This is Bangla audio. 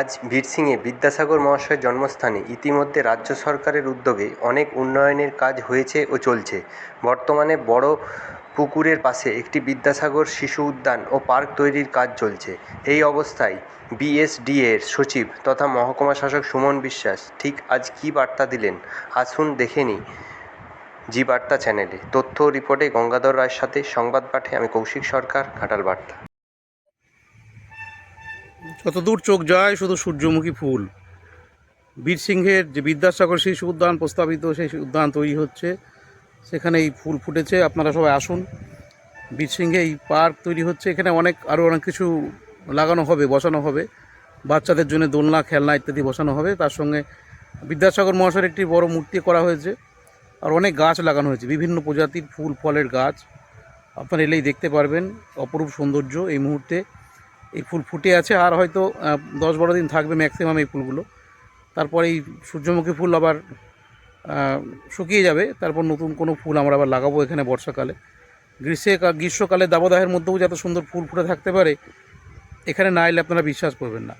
আজ বীরসিংহে বিদ্যাসাগর মহাশয়ের জন্মস্থানে ইতিমধ্যে রাজ্য সরকারের উদ্যোগে অনেক উন্নয়নের কাজ হয়েছে ও চলছে। বর্তমানে বড় পুকুরের পাশে একটি বিদ্যাসাগর শিশু উদ্যান ও পার্ক তৈরির কাজ চলছে। এই অবস্থায় বিএসডিএর সচিব তথা মহকুমা শাসক সুমন বিশ্বাস ঠিক আজ কী বার্তা দিলেন? আসুন দেখে নিই। জি বার্তা চ্যানেলে। তথ্য রিপোর্টে গঙ্গাধর রায়ের সাথে সংবাদ পাঠে আমি কৌশিক সরকার, ঘাটাল বার্তা। যতদূর চোখ যায়, শুধু সূর্যমুখী ফুল। বীরসিংহের যে বিদ্যাসাগর শিশু উদ্যান প্রস্তাবিত, সেই উদ্যান তৈরি হচ্ছে। সেখানে এই ফুল ফুটেছে, আপনারা সবাই আসুন। বীরসিংহে এই পার্ক তৈরি হচ্ছে। এখানে অনেক, আরও অনেক কিছু লাগানো হবে, বসানো হবে। বাচ্চাদের জন্য দোলনা, খেলনা ইত্যাদি বসানো হবে। তার সঙ্গে বিদ্যাসাগর মহাশয়ের একটি বড় মূর্তি করা হয়েছে। আর অনেক গাছ লাগানো হয়েছে, বিভিন্ন প্রজাতির ফুল, ফলের গাছ। আপনারা এলেই দেখতে পারবেন, অপরূপ সৌন্দর্য এই মুহূর্তে। এই ফুল ফুটে আছে আর হয়তো দশ বারো দিন থাকবে ম্যাক্সিমাম এই ফুলগুলো। তারপর এই সূর্যমুখী ফুল আবার শুকিয়ে যাবে। তারপর নতুন কোনো ফুল আমরা আবার লাগাবো এখানে বর্ষাকালে। গ্রীষ্মে গ্রীষ্মকালে দাবদাহের মধ্যেও যত সুন্দর ফুল ফুটে থাকতে পারে, এখানে না এলে আপনারা বিশ্বাস করবেন না।